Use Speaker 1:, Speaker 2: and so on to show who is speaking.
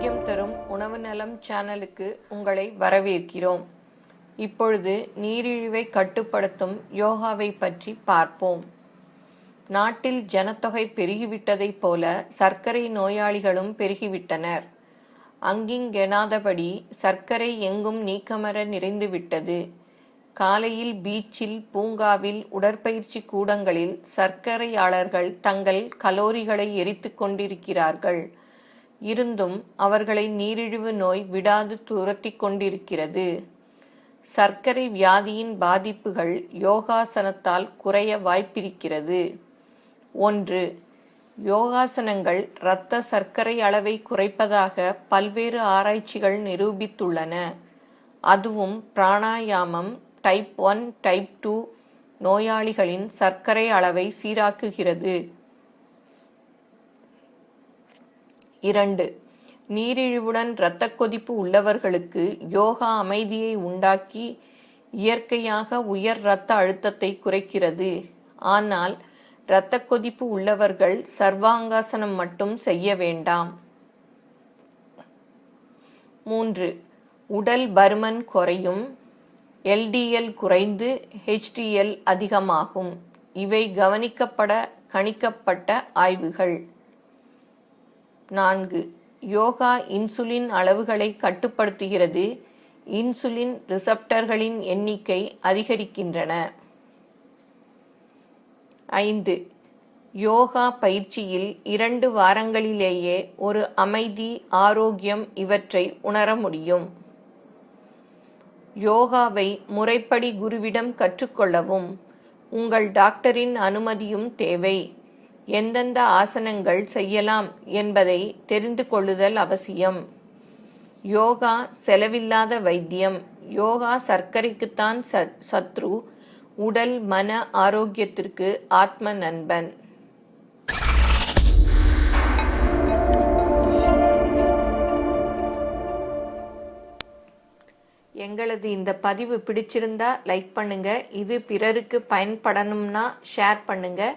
Speaker 1: தரும் உணவு நலம் சேனலுக்கு உங்களை வரவேற்கிறோம். இப்பொழுது நீரிழிவை கட்டுப்படுத்தும் யோகாவை பற்றி பார்ப்போம். நாட்டில் ஜனத்தொகை பெருகிவிட்டதைப் போல சர்க்கரை நோயாளிகளும் பெருகிவிட்டனர். அங்கிங்கெனாதபடி சர்க்கரை எங்கும் நீக்கமர நிறைந்துவிட்டது. காலையில் பீச்சில் பூங்காவில் உடற்பயிற்சி கூடங்களில் சர்க்கரையாளர்கள் தங்கள் கலோரிகளை எரித்து கொண்டிருக்கிறார்கள். இருந்தும் அவர்களை நீரிழிவு நோய் விடாது துரத்தி கொண்டிருக்கிறது. சர்க்கரை வியாதியின் பாதிப்புகள் யோகாசனத்தால் குறைய வாய்ப்பிருக்கிறது. ஒன்று யோகாசனங்கள் இரத்த சர்க்கரை அளவை குறைப்பதாக பல்வேறு ஆராய்ச்சிகள் நிரூபித்துள்ளன. அதுவும் பிராணாயாமம் டைப் ஒன் டைப் டூ நோயாளிகளின் சர்க்கரை அளவை சீராக்குகிறது. இரண்டு. நீரிழிவுடன் இரத்த கொதிப்பு உள்ளவர்களுக்கு யோகா அமைதியை உண்டாக்கி இயற்கையாக உயர் இரத்த அழுத்தத்தை குறைக்கிறது. ஆனால் இரத்த கொதிப்பு உள்ளவர்கள் சர்வாங்காசனம் மட்டும் செய்ய வேண்டாம். மூன்று. உடல் பருமன் குறையும். எல்டிஎல் குறைந்து ஹெச்டிஎல் அதிகமாகும். இவை கவனிக்கப்பட கணிக்கப்பட்ட ஆய்வுகள். நான்கு. யோகா இன்சுலின் அளவுகளை கட்டுப்படுத்துகிறது. இன்சுலின் ரிசப்டர்களின் எண்ணிக்கை அதிகரிக்கின்றன. ஐந்து. யோகா பயிற்சியில் இரண்டு வாரங்களிலேயே ஒரு அமைதி ஆரோக்கியம் இவற்றை உணர முடியும். யோகாவை முறைப்படி குருவிடம் கற்றுக்கொள்ளவும். உங்கள் டாக்டரின் அனுமதியும் தேவை. எந்தெந்த ஆசனங்கள் செய்யலாம் என்பதை தெரிந்து கொள்ளுதல் அவசியம். யோகா செலவில்லாத வைத்தியம். யோகா சர்க்கரைக்குத்தான் சத்ரு உடல் மன ஆரோக்கியத்திற்கு ஆத்ம நண்பன். எங்களது இந்த பதிவு பிடிச்சிருந்தா லைக் பண்ணுங்க. இது பிறருக்கு பயன்படணும்னா ஷேர் பண்ணுங்கள்